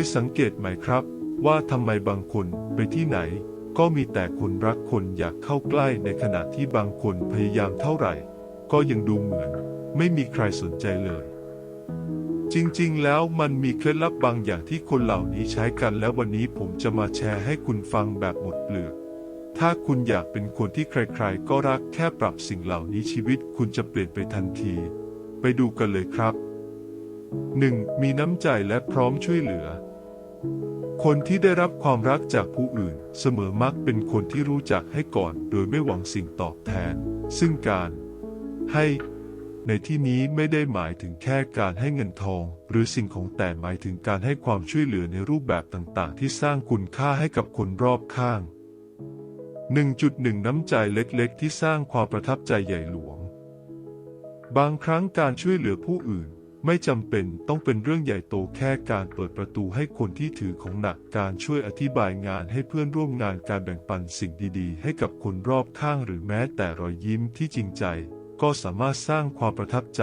ยสังเกตไหมครับ ว่าทำไมบางคนไปที่ไหน ก็มีแต่คนรักคนอยากเข้าใกล้ในขณะที่บางคนพยายามเท่าไหร่ ก็ยังดูเหมือน ไม่มีใครสนใจเลย จริงๆ แล้วมันมีเคล็ดลับบางอย่างที่คนเหล่านี้ใช้กันและวันนี้ผมจะมาแชร์ให้คุณฟังแบบหมดเปลือกถ้าคุณอยากเป็นคนที่ใครๆ ก็รักแค่ปรับสิ่งเหล่านี้ชีวิตคุณจะเปลี่ยนไปทันที ไปดูกันเลยครับ 1. มีน้ำใจและพร้อมช่วยเหลือ คนที่ได้รับความรักจากผู้อื่น เสมอมักเป็นคนที่รู้จักให้ก่อน โดยไม่หวังสิ่งตอบแทน ซึ่งการ ให้ ในที่นี้ไม่ได้หมายถึงแค่การให้เงินทอง หรือสิ่งของแต่หมายถึงการให้ความช่วยเหลือในรูปแบบต่าง ๆ ที่สร้างคุณค่าให้กับคนรอบข้าง 1.1 น้ำใจเล็กๆ ที่สร้างความประทับใจใหญ่หลวง บางครั้งการช่วยเหลือผู้อื่น ไม่จำเป็นต้องเป็นเรื่องใหญ่โตแค่การเปิดประตูให้คนที่ถือของหนักการช่วยอธิบายงานให้เพื่อนร่วมงานการแบ่งปันสิ่งดีๆ ให้กับคนรอบข้างหรือแม้แต่รอยยิ้มที่จริงใจ ก็สามารถสร้างความประทับใจ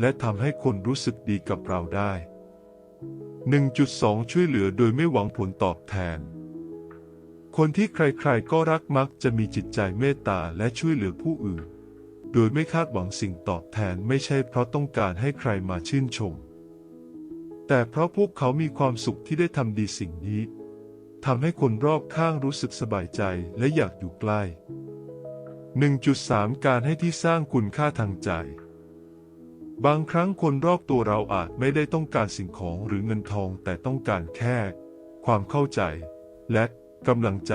และทำให้คนรู้สึกดีกับเราได้ 1.2 ช่วยเหลือโดยไม่หวังผลตอบแทน คนที่ใครๆก็รักมักจะมีจิตใจเมตตาและช่วยเหลือผู้อื่น โดยไม่คาดหวังสิ่งตอบแทนไม่ใช่เพราะต้องการให้ใครมาชื่นชม แต่เพราะพวกเขามีความสุขที่ได้ทำดีสิ่งนี้ทำให้คนรอบข้างรู้สึกสบายใจและอยากอยู่ใกล้ 1.3 การให้ที่สร้างคุณค่าทางใจ บางครั้งคนรอบตัวเราอาจไม่ได้ต้องการสิ่งของหรือเงินทองแต่ต้องการแค่ ความเข้าใจ และกำลังใจ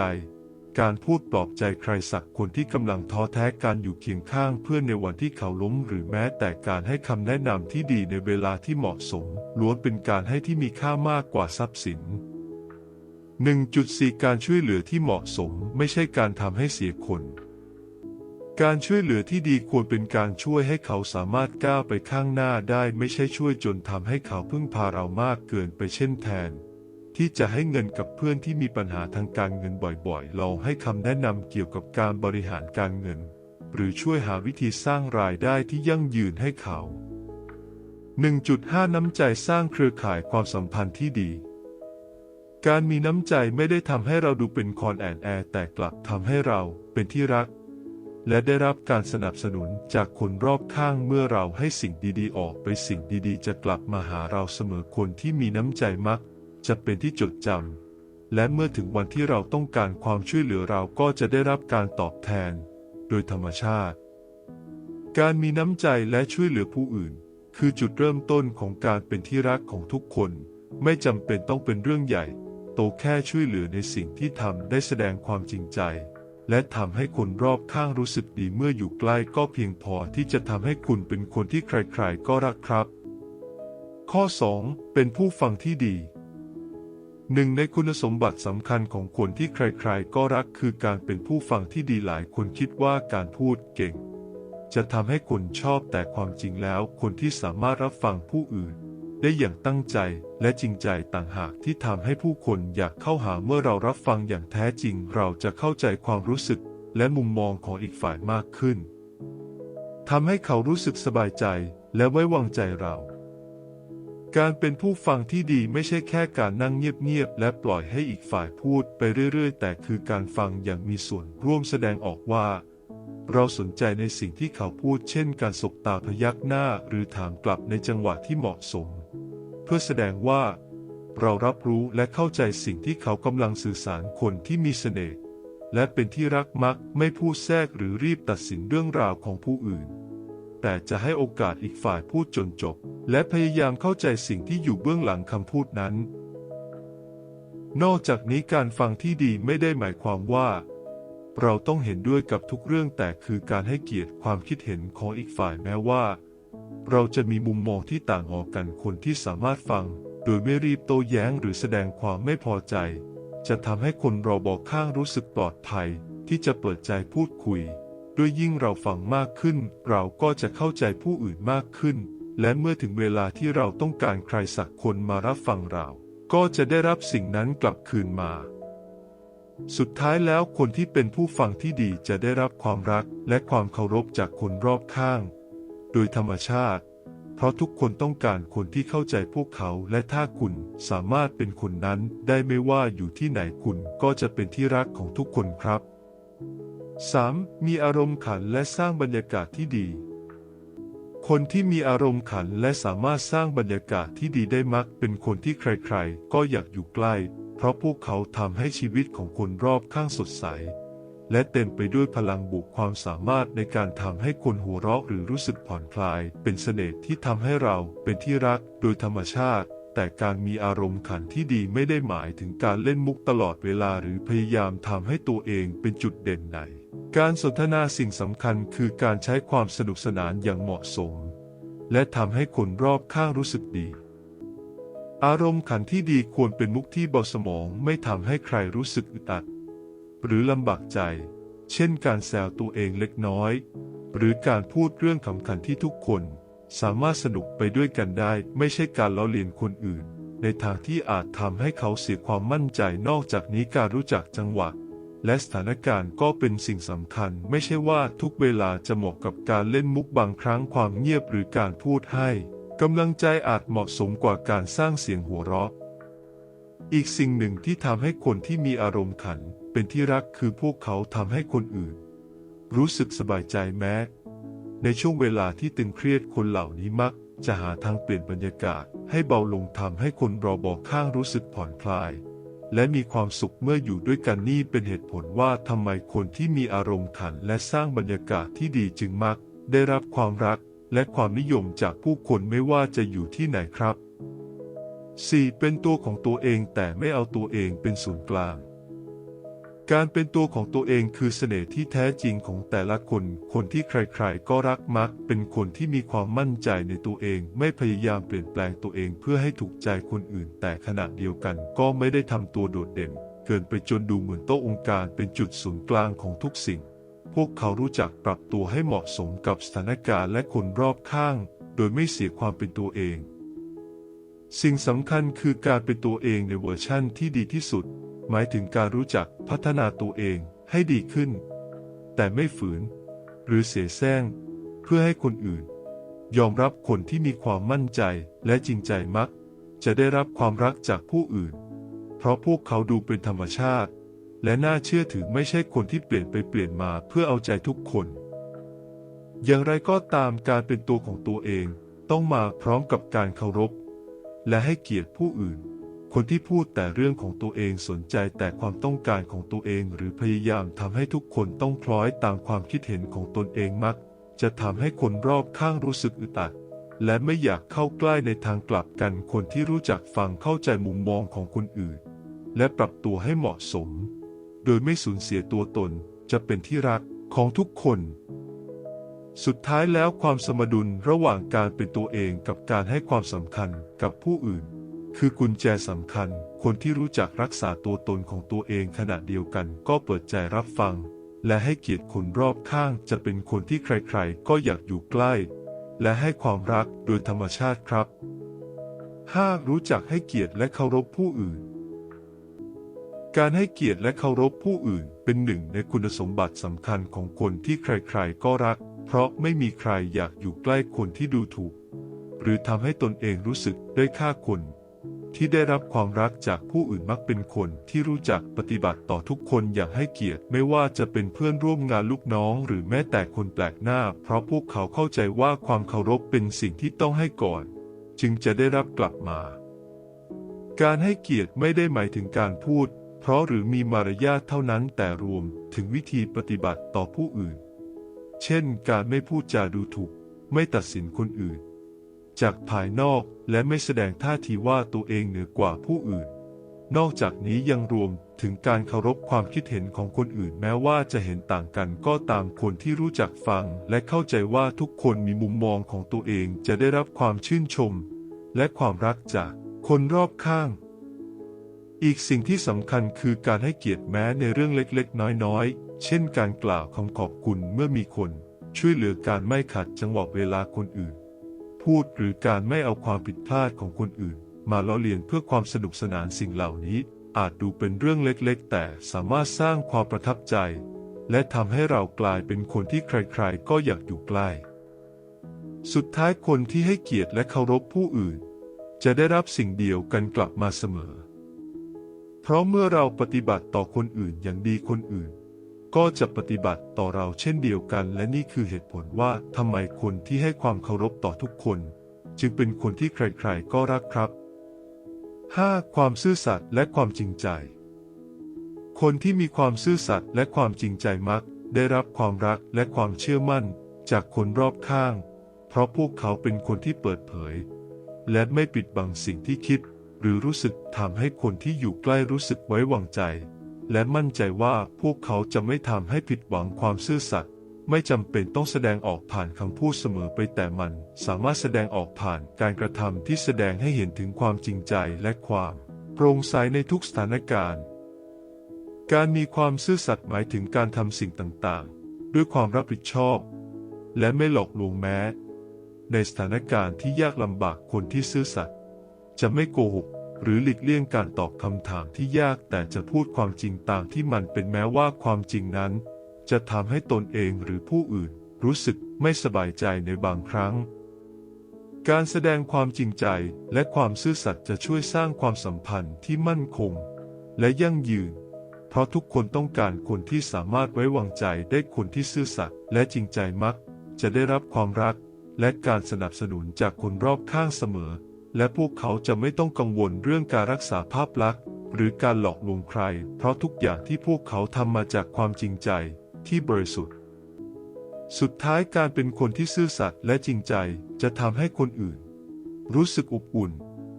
การพูดปลอบใจใครสักคนที่กำลังท้อแท้การอยู่เคียงข้างเพื่อนในวันที่เขาล้มหรือแม้แต่การให้คำแนะนำที่ดีในเวลาที่เหมาะสม ล้วนเป็นการให้ที่มีค่ามากกว่าทรัพย์สิน 1.4 การช่วยเหลือที่เหมาะสมไม่ใช่การทำให้เสียคน การช่วยเหลือที่ดีควรเป็นการช่วยให้เขาสามารถก้าวไปข้างหน้าได้ไม่ใช่ช่วยจนทำให้เขาพึ่งพาเรามากเกินไปเช่นแทน ที่จะให้เงินกับเพื่อนที่มีปัญหาทางการเงินบ่อยๆ เราให้คำแนะนำเกี่ยวกับการบริหารการเงิน หรือช่วยหาวิธีสร้างรายได้ที่ยั่งยืนให้เขา 1.5 น้ำใจสร้างเครือข่ายความสัมพันธ์ที่ดี การมีน้ำใจไม่ได้ทำให้เราดูเป็นคอนแอนแอร์แต่กลับทำให้เราเป็นที่รัก และได้รับการสนับสนุนจากคนรอบข้างเมื่อเราให้สิ่งดีๆ ออกไปสิ่งดีๆ จะกลับมาหาเราเสมอคนที่มีน้ำใจมัก จะเป็นที่จดจำและเมื่อถึงวันที่เราต้องการความช่วยเหลือเราก็จะได้รับการตอบแทน โดยธรรมชาติ การมีน้ำใจและช่วยเหลือผู้อื่น คือจุดเริ่มต้นของการเป็นที่รักของทุกคน ไม่จำเป็นต้องเป็นเรื่องใหญ่ โตแค่ช่วยเหลือในสิ่งที่ทำได้แสดงความจริงใจและทำให้คนรอบข้างรู้สึกดีเมื่ออยู่ใกล้ก็เพียงพอที่จะทำให้คุณเป็นคนที่ใครๆก็รักครับ ข้อ 2 เป็นผู้ฟังที่ดี หนึ่งในคุณสมบัติสำคัญของคนที่ใครๆ ก็รักคือการเป็นผู้ฟังที่ดีหลายคนคิดว่าการพูดเก่ง จะทำให้คนชอบแต่ความจริงแล้ว คนที่สามารถรับฟังผู้อื่น ได้อย่างตั้งใจและจริงใจต่างหากที่ทำให้ผู้คนอยากเข้าหาเมื่อเรารับฟังอย่างแท้จริง เราจะเข้าใจความรู้สึกและมุมมองของอีกฝ่ายมากขึ้นทำให้เขารู้สึกสบายใจและไว้วางใจเรา การเป็นผู้ฟังที่ดีไม่ใช่แค่การนั่งเงียบๆและปล่อยให้อีกฝ่ายพูดไปเรื่อยๆ แต่คือการฟังอย่างมีส่วนร่วมแสดงออกว่า เราสนใจในสิ่งที่เขาพูด เช่น การสบตาพยักหน้าหรือถามกลับในจังหวะที่เหมาะสม เพื่อแสดงว่า เรารับรู้และเข้าใจสิ่งที่เขากำลังสื่อสารคนที่มีเสน่ห์และเป็นที่รักมักไม่พูดแทรกหรือรีบตัดสินเรื่องราวของผู้อื่น แต่จะให้โอกาสอีกฝ่ายพูดจนจบ และพยายามเข้าใจสิ่งที่อยู่เบื้องหลังคำพูดนั้น นอกจากนี้การฟังที่ดีไม่ได้หมายความว่า เราต้องเห็นด้วยกับทุกเรื่องแต่คือการให้เกียรติความคิดเห็นของอีกฝ่ายแม้ว่า เราจะมีมุมมองที่ต่างออกกันคนที่สามารถฟัง โดยไม่รีบโต้แย้งหรือแสดงความไม่พอใจ จะทำให้คนเราบอกข้างรู้สึกปลอดภัย ที่จะเปิดใจพูดคุย ด้วยยิ่งเราฟังมากขึ้น เราก็จะเข้าใจผู้อื่นมากขึ้น และเมื่อถึงเวลาที่เราต้องการใครสักคนมารับฟังเรา ก็จะได้รับสิ่งนั้นกลับคืนมา สุดท้ายแล้วคนที่เป็นผู้ฟังที่ดีจะได้รับความรักและความเคารพจากคนรอบข้าง โดยธรรมชาติ เพราะทุกคนต้องการคนที่เข้าใจพวกเขาและถ้าคุณสามารถเป็นคนนั้นได้ไม่ว่าอยู่ที่ไหนคุณก็จะเป็นที่รักของทุกคนครับ 3. มีอารมณ์ขันและสร้างบรรยากาศที่ดี คนที่มีอารมณ์ขันและสามารถสร้างบรรยากาศที่ดีได้มักเป็นคนที่ใครๆ ก็อยากอยู่ใกล้ เพราะพวกเขาทำให้ชีวิตของคนรอบข้างสดใส และเต็มไปด้วยพลังบวกความสามารถในการทำให้คนหัวเราะหรือรู้สึกผ่อนคลาย เป็นเสน่ห์ที่ทำให้เราเป็นที่รักโดยธรรมชาติแต่การมีอารมณ์ขันที่ดีไม่ได้หมายถึงการเล่นมุกตลอดเวลาหรือพยายามทำให้ตัวเองเป็นจุดเด่นใน การสนทนาสิ่งสำคัญคือการใช้ความสนุกสนานอย่างเหมาะสม และทำให้คนรอบข้างรู้สึกดี อารมณ์ขันที่ดีควรเป็นมุกที่เบาสมองไม่ทำให้ใครรู้สึกอึดอัด หรือลำบากใจ เช่นการแซวตัวเองเล็กน้อย หรือการพูดเรื่องขำขันที่ทุกคน สามารถสนุกไปด้วยกันได้ ไม่ใช่การล้อเลียนคนอื่น ในทางที่อาจทำให้เขาเสียความมั่นใจนอกจากนี้การรู้จักจังหวะ และสถานการณ์ก็เป็นสิ่งสำคัญ ไม่ใช่ว่าทุกเวลาจะเหมาะกับการเล่นมุกบางครั้งความเงียบหรือการพูดให้กำลังใจอาจเหมาะสมกว่าการสร้างเสียงหัวเราะ อีกสิ่งหนึ่งที่ทำให้คนที่มีอารมณ์ขัน เป็นที่รักคือพวกเขาทำให้คนอื่น รู้สึกสบายใจแม้ ในช่วงเวลาที่ตึงเครียดคนเหล่านี้มัก จะหาทางเปลี่ยนบรรยากาศ ให้เบาลงทำให้คนรอบอกข้างรู้สึกผ่อนคลาย และมีความสุขเมื่ออยู่ด้วยกันนี่เป็นเหตุผลว่าทำไมคนที่มีอารมณ์ขันและสร้างบรรยากาศที่ดีจึงมัก ได้รับความรักและความนิยมจากผู้คนไม่ว่าจะอยู่ที่ไหนครับ 4. เป็นตัวของตัวเองแต่ไม่เอาตัวเองเป็นศูนย์กลาง การเป็นตัวของตัวเองคือเสน่ห์ที่แท้จริงของแต่ละคน คนที่ใครๆ ก็รักมัก เป็นคนที่มีความมั่นใจในตัวเอง ไม่พยายามเปลี่ยนแปลงตัวเองเพื่อให้ถูกใจคนอื่น แต่ขณะเดียวกันก็ไม่ได้ทำตัวโดดเด่น เกินไปจนดูเหมือนโต๊ะองค์การเป็นจุดศูนย์กลางของทุกสิ่ง พวกเขารู้จักปรับตัวให้เหมาะสมกับสถานการณ์และคนรอบข้าง โดยไม่เสียความเป็นตัวเอง สิ่งสำคัญคือการเป็นตัวเองในเวอร์ชั่นที่ดีที่สุด หมายถึงการรู้จักพัฒนาตัวเองให้ดีขึ้น แต่ไม่ฝืน หรือเสียแซงเพื่อให้คนอื่น ยอมรับคนที่มีความมั่นใจและจริงใจมัก จะได้รับความรักจากผู้อื่น เพราะพวกเขาดูเป็นธรรมชาติ และน่าเชื่อถือไม่ใช่คนที่เปลี่ยนไปเปลี่ยนมาเพื่อเอาใจทุกคน อย่างไรก็ตามการเป็นตัวของตัวเองต้องมาพร้อมกับการเคารพ และให้เกียรติผู้อื่น คนที่พูดแต่เรื่องของตัวเองสนใจแต่ความต้องการของตัวเองหรือพยายามทำให้ทุกคนต้องคล้อยตามความคิดเห็นของตนเองมัก จะทำให้คนรอบข้างรู้สึกอึดอัดและไม่อยากเข้าใกล้ในทางกลับกันคนที่รู้จักฟังเข้าใจมุมมองของคนอื่น และปรับตัวให้เหมาะสม โดยไม่สูญเสียตัวตนจะเป็นที่รักของทุกคน สุดท้ายแล้วความสมดุลระหว่างการเป็นตัวเองกับการให้ความสำคัญกับผู้อื่น คือกุญแจสำคัญ คนที่รู้จักรักษาตัวตนของตัวเองขณะเดียวกันก็เปิดใจรับฟัง และให้เกียรติคนรอบข้างจะเป็นคนที่ใครๆ ก็อยากอยู่ใกล้ และให้ความรักโดยธรรมชาติครับ 5. รู้จักให้เกียรติและเคารพผู้อื่น การให้เกียรติและเคารพผู้อื่น เป็นหนึ่งในคุณสมบัติสำคัญของคนที่ใครๆ ก็รัก เพราะไม่มีใครอยากอยู่ใกล้คนที่ดูถูก หรือทำให้ตนเองรู้สึกได้ค่าคน ที่ได้รับความรักจากผู้อื่นมักเป็นคนที่รู้จักปฏิบัติต่อทุกคนอย่างให้เกียรติไม่ว่าจะเป็นเพื่อนร่วมงานลูกน้องหรือแม้แต่คนแปลกหน้า เพราะพวกเขาเข้าใจว่าความเคารพเป็นสิ่งที่ต้องให้ก่อน จึงจะได้รับกลับมา การให้เกียรติไม่ได้หมายถึงการพูด เพราะหรือมีมารยาทเท่านั้นแต่รวมถึงวิธีปฏิบัติต่อผู้อื่น เช่น การไม่พูดจาดูถูก ไม่ตัดสินคนอื่น จากภายนอกและไม่แสดงท่าทีว่าตัวเองเหนือกว่าผู้อื่น นอกจากนี้ยังรวมถึงการเคารพความคิดเห็นของคนอื่นแม้ว่าจะเห็นต่างกันก็ตามคนที่รู้จักฟัง และเข้าใจว่าทุกคนมีมุมมองของตัวเองจะได้รับความชื่นชม และความรักจากคนรอบข้าง อีกสิ่งที่สำคัญคือการให้เกียรติแม้ในเรื่องเล็กๆ น้อยๆ เช่นการกล่าวคำขอบคุณเมื่อมีคน ช่วยเหลือการไม่ขัดจังหวะเวลาคนอื่น พูดหรือการไม่เอาความผิดพลาดของคนอื่น มาล้อเลียนเพื่อความสนุกสนานสิ่งเหล่านี้ อาจดูเป็นเรื่องเล็กๆ แต่สามารถสร้างความประทับใจ และทำให้เรากลายเป็นคนที่ใครๆ ก็อยากอยู่ใกล้ สุดท้ายคนที่ให้เกียรติและเคารพผู้อื่น จะได้รับสิ่งเดียวกันกลับมาเสมอ เพราะเมื่อเราปฏิบัติต่อคนอื่นอย่างดีคนอื่น ก็จะปฏิบัติต่อเราเช่นเดียวกัน และนี่คือเหตุผลว่าทำไมคนที่ให้ความเคารพต่อทุกคน จึงเป็นคนที่ใครๆก็รักครับ 5. ความซื่อสัตย์และความจริงใจ คนที่มีความซื่อสัตย์และความจริงใจมัก ได้รับความรักและความเชื่อมั่น จากคนรอบข้าง เพราะพวกเขาเป็นคนที่เปิดเผย และไม่ปิดบังสิ่งที่คิด หรือรู้สึกทำให้คนที่อยู่ใกล้รู้สึกไว้วางใจ และมั่นใจว่าพวกเขาจะไม่ทำให้ผิดหวังความซื่อสัตย์ไม่จำเป็นต้องแสดงออกผ่านคำพูดเสมอไปแต่มันสามารถแสดงออกผ่านการกระทำที่แสดงให้เห็นถึงความจริงใจและความโปร่งใสในทุกสถานการณ์ การมีความซื่อสัตย์หมายถึงการทำสิ่งต่างๆ ด้วยความรับผิดชอบ และไม่หลอกลวงแม้ ในสถานการณ์ที่ยากลำบากคนที่ซื่อสัตย์จะไม่โกหก หรือหลีกเลี่ยงการตอบคำถามที่ยากแต่จะพูดความจริงตามที่มันเป็นแม้ว่าความจริงนั้น จะทำให้ตนเองหรือผู้อื่น รู้สึกไม่สบายใจในบางครั้ง การแสดงความจริงใจและความซื่อสัตย์จะช่วยสร้างความสัมพันธ์ที่มั่นคง และยั่งยืน เพราะทุกคนต้องการคนที่สามารถไว้วางใจได้คนที่ซื่อสัตย์และจริงใจมัก จะได้รับความรัก และการสนับสนุนจากคนรอบข้างเสมอ และพวกเขาจะไม่ต้องกังวลเรื่องการรักษาภาพลักษณ์ หรือการหลอกลวงใคร เพราะทุกอย่างที่พวกเขาทำมาจากความจริงใจที่บริสุทธิ์ สุดท้ายการเป็นคนที่ซื่อสัตย์และจริงใจจะทำให้คนอื่น รู้สึกอบอุ่น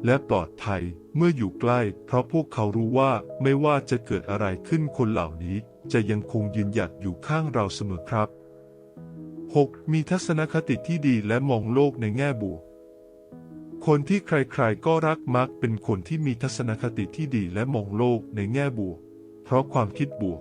และปลอดภัยเมื่ออยู่ใกล้ เพราะพวกเขารู้ว่าไม่ว่าจะเกิดอะไรขึ้นคนเหล่านี้ จะยังคงยืนหยัดอยู่ข้างเราเสมอครับ 6. มีทัศนคติที่ดีและมองโลกในแง่บวก คนที่ใครๆก็รักมักเป็นคนที่มีทัศนคติที่ดีและมองโลกในแง่บวก เพราะความคิดบวก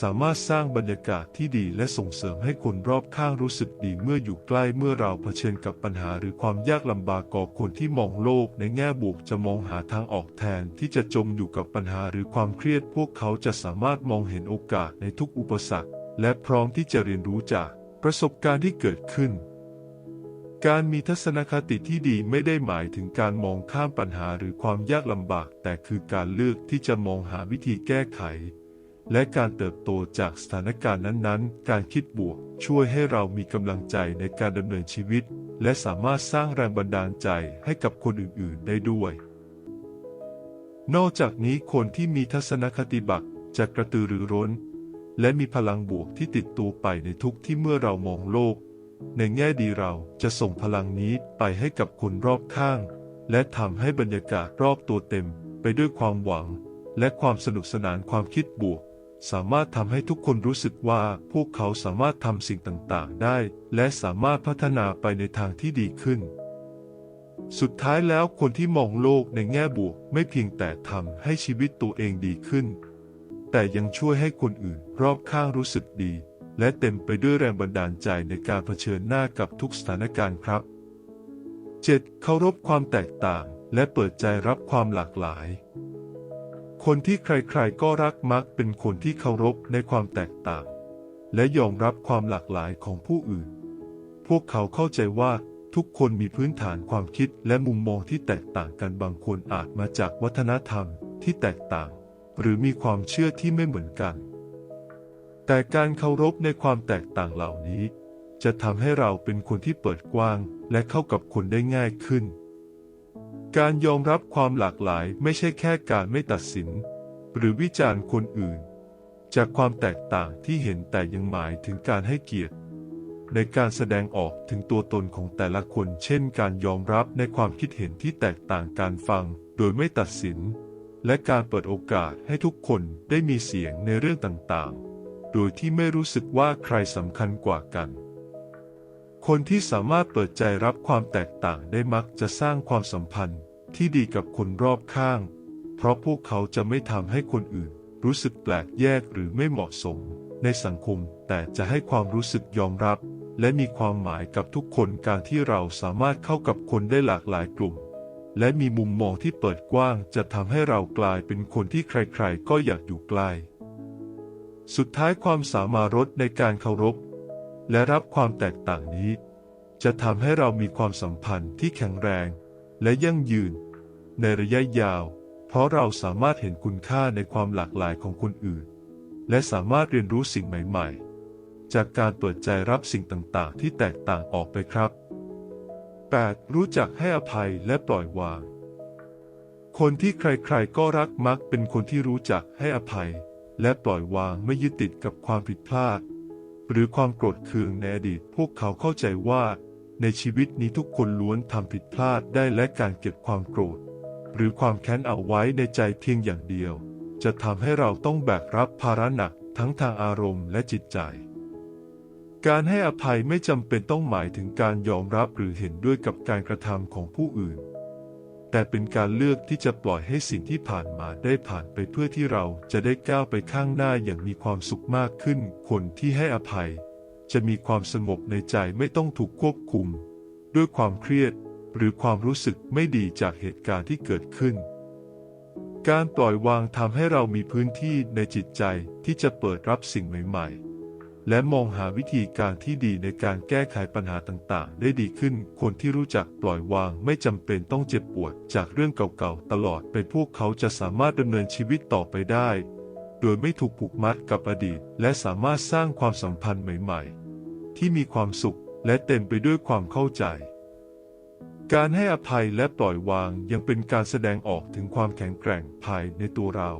สามารถสร้างบรรยากาศที่ดีและส่งเสริมให้คนรอบข้างรู้สึกดีเมื่ออยู่ใกล้เมื่อเราเผชิญกับปัญหาหรือความยากลำบากก่อคนที่มองโลกในแง่บวกจะมองหาทางออกแทนที่จะจมอยู่กับปัญหาหรือความเครียด พวกเขาจะสามารถมองเห็นโอกาสในทุกอุปสรรค และพร้อมที่จะเรียนรู้จากประสบการณ์ที่เกิดขึ้น การมีทัศนคติที่ดีไม่ได้หมายถึงการมองข้ามปัญหาหรือความยากลำบาก แต่คือการเลือกที่จะมองหาวิธีแก้ไข และการเติบโตจากสถานการณ์นั้นๆ การคิดบวก ช่วยให้เรามีกำลังใจในการดำเนินชีวิต และสามารถสร้างแรงบันดาลใจให้กับคนอื่นๆ ได้ด้วย นอกจากนี้คนที่มีทัศนคติบักจะกระตือรือร้น และมีพลังบวกที่ติดตัวไปในทุกที่เมื่อเรามองโลก ในแง่ดีเราจะส่งพลังนี้ไปให้กับคนรอบข้าง และทำให้บรรยากาศรอบตัวเต็มไปด้วยความหวัง และความสนุกสนานความคิดบวก สามารถทำให้ทุกคนรู้สึกว่าพวกเขาสามารถทำสิ่งต่างๆ ได้ และสามารถพัฒนาไปในทางที่ดีขึ้น สุดท้ายแล้วคนที่มองโลกในแง่บวกไม่เพียงแต่ทำให้ชีวิตตัวเองดีขึ้น แต่ยังช่วยให้คนอื่นรอบข้างรู้สึกดี และเต็มไปด้วยแรงบันดาลใจในการเผชิญหน้ากับทุกสถานการณ์ครับ 7. เคารพความแตกต่างและเปิดใจรับความหลากหลาย คนที่ใครๆก็รักมักเป็นคนที่เคารพในความแตกต่าง และยอมรับความหลากหลายของผู้อื่น พวกเขาเข้าใจว่าทุกคนมีพื้นฐานความคิดและมุมมองที่แตกต่างกันบางคนอาจมาจากวัฒนธรรมที่แตกต่าง หรือมีความเชื่อที่ไม่เหมือนกัน แต่การเคารพในความแตกต่างเหล่านี้ จะทำให้เราเป็นคนที่เปิดกว้างและเข้ากับคนได้ง่ายขึ้น การยอมรับความหลากหลายไม่ใช่แค่การไม่ตัดสิน หรือวิจารณ์คนอื่น จากความแตกต่างที่เห็นแต่ยังหมายถึงการให้เกียรติ ในการแสดงออกถึงตัวตนของแต่ละคน เช่น การยอมรับในความคิดเห็นที่แตกต่างการฟัง โดยไม่ตัดสิน และการเปิดโอกาสให้ทุกคนได้มีเสียงในเรื่องต่างๆ โดยที่ไม่รู้สึกว่าใครสำคัญกว่ากัน คนที่สามารถเปิดใจรับความแตกต่างได้มักจะสร้างความสัมพันธ์ที่ดีกับคนรอบข้าง เพราะพวกเขาจะไม่ทำให้คนอื่น รู้สึกแปลกแยกหรือไม่เหมาะสม ในสังคม แต่จะให้ความรู้สึกยอมรับ และมีความหมายกับทุกคนการที่เราสามารถเข้ากับคนได้หลากหลายกลุ่ม และมีมุมมองที่เปิดกว้างจะทำให้เรากลายเป็นคนที่ใครๆ ก็อยากอยู่ใกล้ สุดท้ายความสามารถในการเคารพ และรับความแตกต่างนี้ จะทำให้เรามีความสัมพันธ์ที่แข็งแรงและยั่งยืน ในระยะยาว เพราะเราสามารถเห็นคุณค่าในความหลากหลายของคนอื่น และสามารถเรียนรู้สิ่งใหม่ๆ จากการเปิดใจรับสิ่งต่างๆ ที่แตกต่างออกไปครับ 8. รู้จักให้อภัยและปล่อยวาง คนที่ใครๆก็รักมักเป็นคนที่รู้จักให้อภัย และปล่อยวางไม่ยึดติดกับความผิดพลาด หรือความโกรธเคืองในอดีตพวกเขาเข้าใจว่า ในชีวิตนี้ทุกคนล้วนทำผิดพลาดได้และการเก็บความโกรธ หรือความแค้นเอาไว้ในใจเพียงอย่างเดียว จะทำให้เราต้องแบกรับภาระหนักทั้งทางอารมณ์และจิตใจ การให้อภัยไม่จำเป็นต้องหมายถึงการยอมรับหรือเห็นด้วยกับการกระทำของผู้อื่น แต่เป็นการเลือกที่จะปล่อยให้สิ่งที่ผ่านมาได้ผ่านไปเพื่อที่เราจะได้ก้าวไปข้างหน้าอย่างมีความสุขมากขึ้น คนที่ให้อภัย จะมีความสงบในใจไม่ต้องถูกควบคุม ด้วยความเครียดหรือความรู้สึกไม่ดีจากเหตุการณ์ที่เกิดขึ้น การปล่อยวางทำให้เรามีพื้นที่ในจิตใจที่จะเปิดรับสิ่งใหม่ ๆ และมองหาวิธีการที่ดีในการแก้ไขปัญหาต่างๆ ได้ดีขึ้น คนที่รู้จักปล่อยวางไม่จำเป็นต้องเจ็บปวด จากเรื่องเก่าๆ ตลอดไปพวกเขาจะสามารถดำเนินชีวิตต่อไปได้ โดยไม่ถูกผูกมัดกับอดีต และสามารถสร้างความสัมพันธ์ใหม่ๆ ที่มีความสุขและเต็มไปด้วยความเข้าใจ การให้อภัยและปล่อยวางยังเป็นการแสดงออกถึงความแข็งแกร่งภายในตัวเรา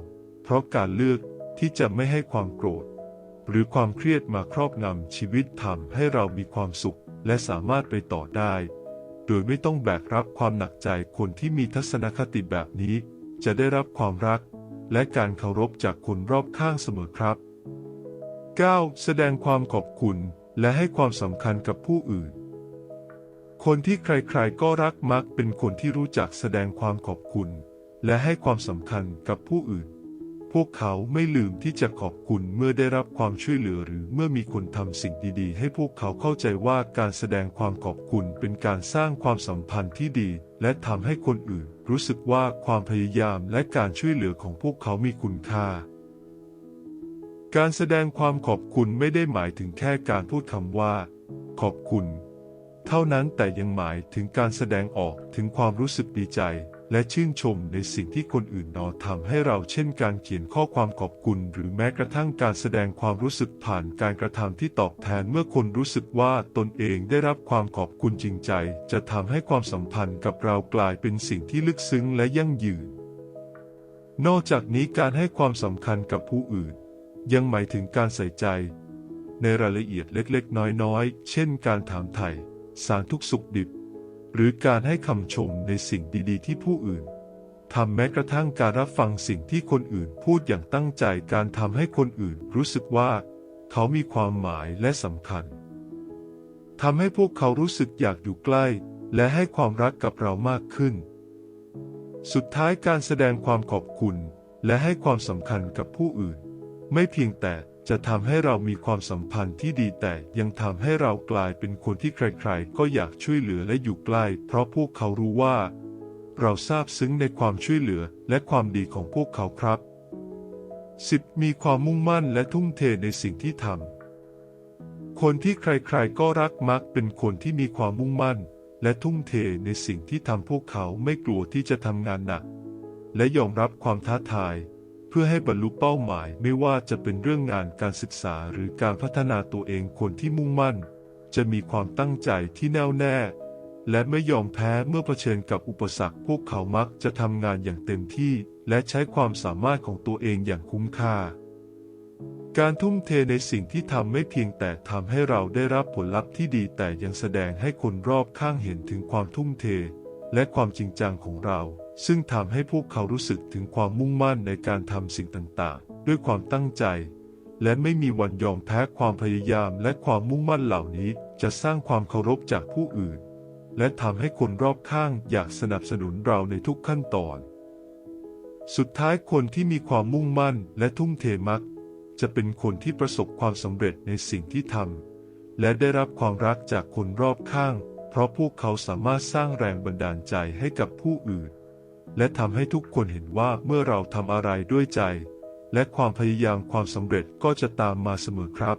เพราะการเลือกที่จะไม่ให้ความโกรธ หรือความเครียดมาครอบงำชีวิตทำให้เรามีความสุข และสามารถไปต่อได้ โดยไม่ต้องแบกรับความหนักใจคนที่มีทัศนคติแบบนี้ จะได้รับความรัก และการเคารพจากคนรอบข้างเสมอครับ 9. แสดงความขอบคุณและให้ความสำคัญกับผู้อื่น คนที่ใครๆก็รักมักเป็นคนที่รู้จักแสดงความขอบคุณ และให้ความสำคัญกับผู้อื่น พวกเขาไม่ลืมที่จะขอบคุณเมื่อได้รับความช่วยเหลือหรือเมื่อมีคนทำสิ่งดีๆ ให้พวกเขาเข้าใจว่าการแสดงความขอบคุณเป็นการสร้างความสัมพันธ์ที่ดี และทำให้คนอื่นรู้สึกว่าความพยายามและการช่วยเหลือของพวกเขามีคุณค่า การแสดงความขอบคุณไม่ได้หมายถึงแค่การพูดคำว่า ขอบคุณ เท่านั้นแต่ยังหมายถึงการแสดงออกถึงความรู้สึกดีใจ และชื่นชมในสิ่งที่คนอื่นนอทำให้เราเช่นการเขียนข้อความขอบคุณ หรือแม้กระทั่งการแสดงความรู้สึกผ่านการกระทำที่ตอบแทนเมื่อคนรู้สึกว่าตนเองได้รับความขอบคุณจริงใจ จะทำให้ความสัมพันธ์กับเรากลายเป็นสิ่งที่ลึกซึ้งและยั่งยืน นอกจากนี้การให้ความสำคัญกับผู้อื่น ยังหมายถึงการใส่ใจ ในรายละเอียดเล็กๆ น้อยๆ เช่น การถามไถ่สารทุกสุขดิบ หรือการให้คำชมในสิ่งดีๆ ที่ผู้อื่นทำแม้กระทั่งการรับฟังสิ่งที่คนอื่นพูดอย่างตั้งใจการทำให้คนอื่นรู้สึกว่า เขามีความหมายและสำคัญทำให้พวกเขารู้สึกอยากอยู่ใกล้ และให้ความรักกับเรามากขึ้น สุดท้ายการแสดงความขอบคุณ และให้ความสำคัญกับผู้อื่น ไม่เพียงแต่ จะทำให้เรามีความสัมพันธ์ที่ดีแต่ยังทำให้เรากลายเป็นคนที่ใครๆ ก็อยากช่วยเหลือและอยู่ใกล้ เพราะพวกเขารู้ว่า เราซาบซึ้งในความช่วยเหลือและความดีของพวกเขาครับ 10. มีความมุ่งมั่นและทุ่มเทในสิ่งที่ทำคนที่ใครๆ ก็รักมักเป็นคนที่มีความมุ่งมั่น และทุ่มเทในสิ่งที่ทำพวกเขาไม่กลัวที่จะทำงานหนัก และยอมรับความท้าทาย เพื่อให้บรรลุเป้าหมายไม่ว่าจะเป็นเรื่องงานการศึกษาหรือการพัฒนาตัวเองคนที่มุ่งมั่น จะมีความตั้งใจที่แน่วแน่ และไม่ยอมแพ้เมื่อเผชิญกับอุปสรรคพวกเขามักจะทำงานอย่างเต็มที่และใช้ความสามารถของตัวเองอย่างคุ้มค่า การทุ่มเทในสิ่งที่ทำไม่เพียงแต่ทำให้เราได้รับผลลัพธ์ที่ดีแต่ยังแสดงให้คนรอบข้างเห็นถึงความทุ่มเท และความจริงจังของเรา ซึ่งทำให้พวกเขารู้สึกถึงความมุ่งมั่นในการทำสิ่งต่างๆ ด้วยความตั้งใจ และไม่มีวันยอมแพ้ความพยายามและความมุ่งมั่นเหล่านี้จะสร้างความเคารพจากผู้อื่น และทำให้คนรอบข้างอยากสนับสนุนเราในทุกขั้นตอน สุดท้ายคนที่มีความมุ่งมั่นและทุ่มเทมัก จะเป็นคนที่ประสบความสำเร็จในสิ่งที่ทำและได้รับความรักจากคนรอบข้าง เพราะพวกเขาสามารถสร้างแรงบันดาลใจให้กับผู้อื่น และทำให้ทุกคนเห็นว่าเมื่อเราทำอะไรด้วยใจ และความพยายามความสำเร็จก็จะตามมาเสมอครับ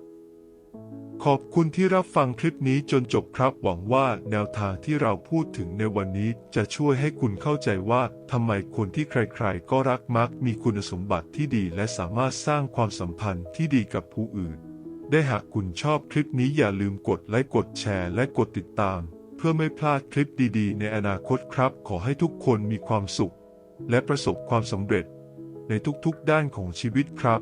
ขอบคุณที่รับฟังคลิปนี้จนจบครับ หวังว่าแนวทางที่เราพูดถึงในวันนี้จะช่วยให้คุณเข้าใจว่าทำไมคนที่ใครๆ ก็รักมักมีคุณสมบัติที่ดีและสามารถสร้างความสัมพันธ์ที่ดีกับผู้อื่น ได้หากคุณชอบคลิปนี้อย่าลืมกดไลค์กดแชร์และกดติดตาม พื่อไม่พลาดคลิปดีๆ ในอนาคตครับ ขอให้ทุกคนมีความสุข และประสบความสำเร็จ ในทุกๆด้านของชีวิตครับ